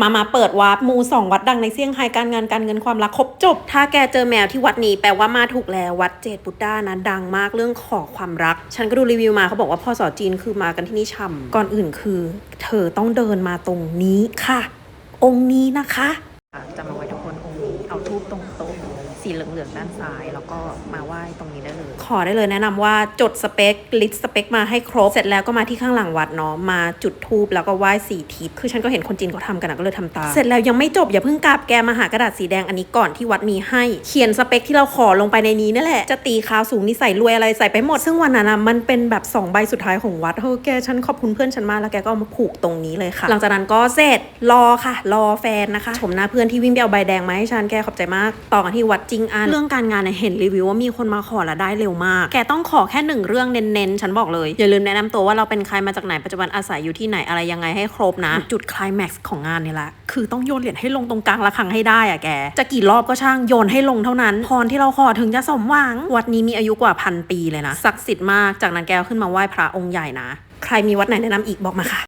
มามาเปิดวาร์ปมูสองวัดดังในเซี่ยงไฮ้การงานการเงินความรักครบจบ ถ้าแกเจอแมวที่วัดนี้แปลว่ามาถูกแล้ววัดเจดบุตด้านะดังมากเรื่องขอความรัก ฉันก็ดูรีวิวมาเขาบอกว่าพ่อสอจีนคือมากันที่นี่ช่ำก่อนอื่นคือ เธอต้องเดินมาตรงนี้ค่ะ องค์นี้นะคะจำเอา ทูบตรงโต๊ะสีเหลืองๆด้านซ้าย แล้วก็มาไหว้ตรงนี้ได้เลย ขอได้เลยแนะนำว่าจดสเปคลิสต์สเปคมาให้ครบ เสร็จแล้วก็มาที่ข้างหลังวัดเนาะมาจุดทูบแล้วก็ไหว้สี่ทิศคือฉันก็เห็นคนจีนเขาทำกันนะก็เลยทำตามเสร็จแล้วยังไม่จบอย่าเพิ่งกลับแกมาหากระดาษสีแดงอันนี้ก่อนที่วัดมีให้ เขียนสเปคที่เราขอลงไปในนี้นั่นแหละจะตีขาวสูงนิสัยรวยอะไรใส่ไปหมด ซึ่งวันนั้นนะมันเป็นแบบสองใบสุดท้ายของวัดเฮ้แกฉันขอบคุณเพื่อนฉันมากแล้วแกก็เอามาผูกตรงนี้เลยค่ะ หลังจากนั้นก็เสร็จรอค่ะ รอแฟนนะคะ ชมหน้าเพื่อนที่วิ่งไปเอาใบแดงมาให้ฉันแกขอบใจมาก ต่อกันที่วัดจริงอัน เรื่องการงานเห็นรีวิวว่ามีคนมาขอแล้วได้เร็วมาก แกต้องขอแค่หนึ่งเรื่องเน้นๆ ฉันบอกเลย อย่าลืมแนะนำตัวว่าเราเป็นใครมาจากไหนปัจจุบันอาศัยอยู่ที่ไหนอะไรยังไงให้ครบนะ จุดคลายแม็กซ์ของงานนี่แหละคือต้องโยนเหรียญให้ลงตรงกลางระฆังให้ได้อะแก จะกี่รอบก็ช่างโยนให้ลงเท่านั้นพรที่เราขอถึงจะสมหวัง วัดนี้มีอายุกว่าพันปีเลยนะศักดิ์สิทธิ์มากจากนั้นแกขึ้นมาไหว้พระองค์ใหญ่นะ ใครมีวัดไหนแนะนำอีกบอกมาค่ะ